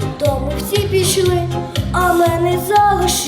додому всі пішли, а мене залишили.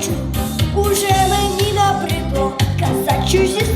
хочу, уже мені набридло казать чужі